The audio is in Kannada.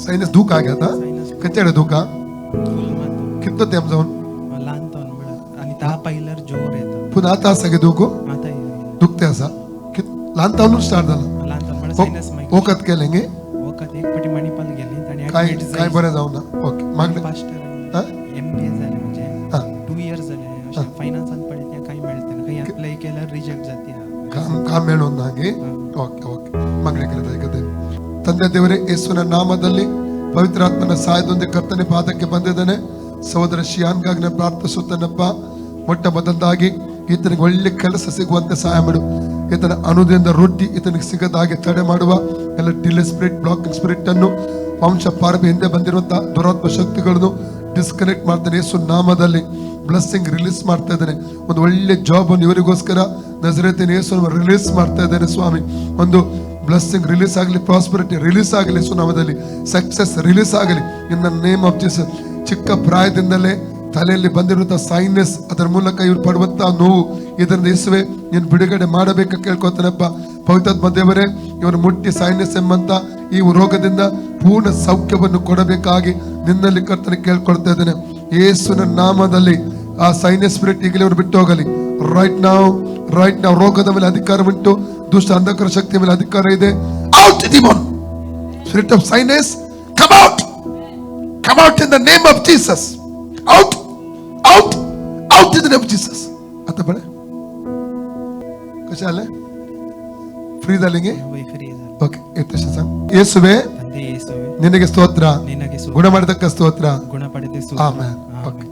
सायनस धूक आ गया था सायनस कच्चे धोका फुल मारतो कितना टाइम जाऊन लहानतो मिळत आणि ताप आयल्यावर जोर येतं पुन्हा आता सगळे धोको आता हे- दुखते असा कि लहानतावरून स्टार्ट झाला लहानतो मला ओ- सायनस माहिती ओकत केलेंगे वखत एक पटी मणिपाल गेले आणि काय admit काय जायचं. बरं जाऊ ना ओके मागले मास्टर हा? एम बी ए झाले म्हणजे हा. टू इयर्स झाले फायनान्सान पडत काही मिळते ना काही अप्लाय केल्यावर रिजेक्ट जाते ಕಾಮ್ ಕಾಮ್ ಹೇಳು ಅಂದ ಹಾಗೆ ಓಕೆ ಓಕೆ ಮಗಳಿಗೆ ಕತೆ ತಂದೆ ದೇವರೇ, ಯೇಸುವಿನ ನಾಮದಲ್ಲಿ ಪವಿತ್ರಾತ್ಮನ ಸಹಾಯದೊಂದಿಗೆ ಕರ್ತನೆ ಪಾದಕ್ಕೆ ಬಂದಿದ್ದಾನೆ. ಸಹೋದರ ಶಿಯಾನ್ಗಾಗಿ ನಾನು ಪ್ರಾರ್ಥಿಸುತ್ತೇನಪ್ಪ. ಮೊಟ್ಟ ಮೊದಲದಾಗಿ, ಈತನಿಗೆ ಒಳ್ಳೆ ಕೆಲಸ ಸಿಗುವಂತೆ ಸಹಾಯ ಮಾಡು. ಈತನ ಅನುದಿನದ ರೊಟ್ಟಿ ಈತನಿಗೆ ಸಿಗದ ಹಾಗೆ ತಡೆ ಮಾಡುವ, ಎಲ್ಲ ಡಿಲೆ ಸ್ಪಿರಿಟ್, ಬ್ಲಾಕಿಂಗ್ ಸ್ಪಿರಿಟ್ ಅನ್ನು ವಂಶ ಪಾರಭಿ ಹಿಂದೆ ಬಂದಿರುವಂತಹ ದುರಾತ್ಮ ಶಕ್ತಿಗಳನ್ನು ಡಿಸ್ಕನೆಕ್ಟ್ ಮಾಡ್ತಾನೆ. ಯೇಸು ನಾಮದಲ್ಲಿ ಬ್ಲೆಸ್ಸಿಂಗ್ ರಿಲೀಸ್ ಮಾಡ್ತಾ ಇದ್ದಾನೆ. ಒಂದು ಒಳ್ಳೆ ಜಾಬ್ ಅನ್ನು ಇವರಿಗೋಸ್ಕರ. ನಜರೇತಿನ ಯೇಸು ರಿಲೀಸ್ ಮಾಡ್ತಾ ಇದ್ದಾನೆ ಸ್ವಾಮಿ. ಒಂದು ಬ್ಲೆಸ್ಸಿಂಗ್ ರಿಲೀಸ್ ಆಗಲಿ ಪ್ರಾಸ್ಪರಿಟಿ ರಿಲೀಸ್ ಆಗಲಿ ಸುನಾಮದಲ್ಲಿ ಸಕ್ಸಸ್ ರಿಲೀಸ್ ಆಗಲಿ. ಇನ್ ನೇಮ್ ಆಫ್ ಜೀಸಸ್ ಚಿಕ್ಕ ಪ್ರಾಯದಿಂದಲೇ ತಲೆಯಲ್ಲಿ ಬಂದಿರುವಂತಹ ಸೈನ್ಯಸ್ ಅದರ ಮೂಲಕ ಇವ್ರು ಪಡುವಂತಹ ನೋವು ಇದರಿಂದ ಇಸುವೆ ನೀನು ಬಿಡುಗಡೆ ಮಾಡಬೇಕು ಕೇಳ್ಕೊತಾನಪ್ಪ. ಪವಿತ್ರಾತ್ಮ ದೇವರೇ ಇವರು ಮುಟ್ಟಿ ಸೈನ್ಯಸ್ ಎಂಬಂತ ಈ ರೋಗದಿಂದ ಪೂರ್ಣ ಸೌಖ್ಯವನ್ನು ಕೊಡಬೇಕಾಗಿ ನಿನ್ನಲ್ಲಿ ಕರ್ತನ ಕೇಳ್ಕೊಳ್ತಾ ಇದ್ದೇನೆ. ಯೇಸುವಿನ ನಾಮದಲ್ಲಿ ಆ ಸೈನ್ಯ ಸ್ಪಿರಿಟ್ ಈಗಲೇ ಇವರು ಬಿಟ್ಟು ಹೋಗಲಿ. ರೈಟ್ ನಾವು ರೈಟ್ ನಾವು ರೋಗದ ಮೇಲೆ ಅಧಿಕಾರ ಉಂಟು ದುಷ್ಟ ಅಂಧಕಾರ ಶಕ್ತಿಯ ಮೇಲೆ ಅಧಿಕಾರ ಇದೆ out demon spirit of sinus come out come out in the name of Jesus out out out in the name of Jesus आता बड़े कशा आले ಫ್ರೀ ದಾಲಿಂಗೆ ವೈಖರಿ झालं ಓಕೆ ಎತ್ತಶ ಸಂಗ್ ಯೇಸುವೆ ತಂದೆ ಯೇಸುವೆ ನಿನಗೆ ಸ್ತೋತ್ರ ನಿನಗೆ ಸು ಗುಣ ಮಾಡಿದಕ್ಕ ಸ್ತೋತ್ರ ಗುಣಪಡಿತೆ ಆಮೇನ್ ಓಕೆ